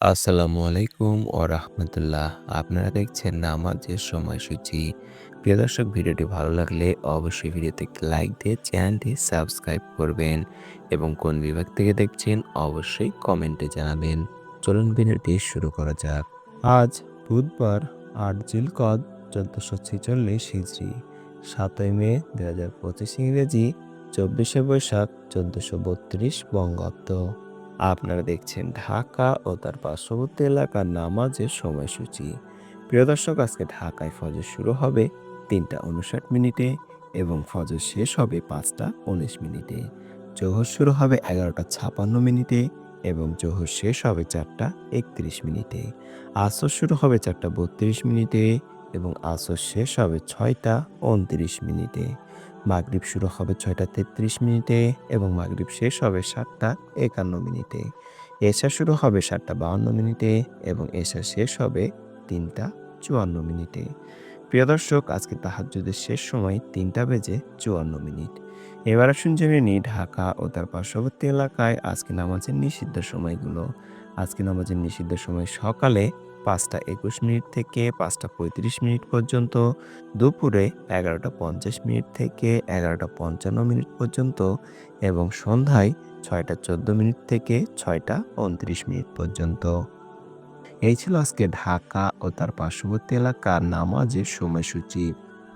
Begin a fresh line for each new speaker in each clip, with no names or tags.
আসসালামু আলাইকুম ও রাহমাতুল্লাহ। আপনারা দেখছেন নামাজের সময়সূচি। প্রিয় দর্শক, ভিডিওটি ভালো লাগলে অবশ্যই ভিডিওতে লাইক দিয়ে চ্যানেলটি সাবস্ক্রাইব করবেন এবং কোন বিভাগ থেকে দেখছেন অবশ্যই কমেন্টে জানাবেন। চলুন ভিডিওটি শুরু করা যাক। আজ বুধবার, আট জিলকদ চোদ্দশো ছেচল্লিশ হিজরি সাতই মে দু হাজার পঁচিশ ইংরেজি, চব্বিশে বৈশাখ, চোদ্দশো বত্রিশ বঙ্গাব্দ আপনারা দেখছেন ঢাকা ও তার পার্শ্ববর্তী এলাকার নামাজের সময়সূচি। প্রিয় দর্শক, আজকে ঢাকায় ফজর শুরু হবে তিনটা উনষাট মিনিটে এবং ফজর শেষ হবে পাঁচটা উনিশ মিনিটে। জোহর শুরু হবে এগারোটা ছাপান্ন মিনিটে এবং জোহর শেষ হবে চারটা একত্রিশ মিনিটে। আসর শুরু হবে চারটা বত্রিশ মিনিটে এবং আসর শেষ হবে ছয়টা উনত্রিশ মিনিটে। মাগরিব শুরু হবে ছয়টা তেত্রিশ মিনিটে এবং মাগরিব শেষ হবে সাতটা একান্ন মিনিটে। এশা শুরু হবে সাতটা বাউন্ন মিনিটে এবং এশা শেষ হবে তিনটা চুয়ান্ন মিনিটে। প্রিয় দর্শক, আজকে তাহাজ্জুদের শেষ সময় তিনটা বেজে চুয়ান্ন মিনিট। এবার আসুন জেনে নিই ঢাকা ও তার পার্শ্ববর্তী এলাকায় আজকে নামাজের নিষিদ্ধ সময়গুলো। আজকে নামাজের নিষিদ্ধ সময় সকালে পাঁচটা একুশ মিনিট থেকে পাঁচটা পঁয়ত্রিশ মিনিট পর্যন্ত, দুপুরে এগারোটা পঞ্চাশ মিনিট থেকে এগারোটা পঞ্চান্ন মিনিট পর্যন্ত এবং সন্ধ্যায় ছয়টা চোদ্দ মিনিট থেকে ছয়টা উনত্রিশ মিনিট পর্যন্ত। এই ছিল আজকে ঢাকা ও তার পার্শ্ববর্তী এলাকার নামাজের সময়সূচি।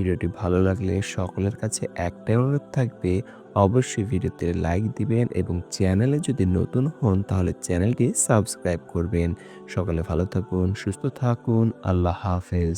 ভিডিওটি ভালো লাগলে সকলের কাছে একটাই অনুরোধ থাকবে, অবশ্যই ভিডিওতে লাইক দিবেন এবং চ্যানেলে যদি নতুন হন তাহলে চ্যানেলটি সাবস্ক্রাইব করবেন। সকলে ভালো থাকুন, সুস্থ থাকুন, আল্লাহ হাফেজ।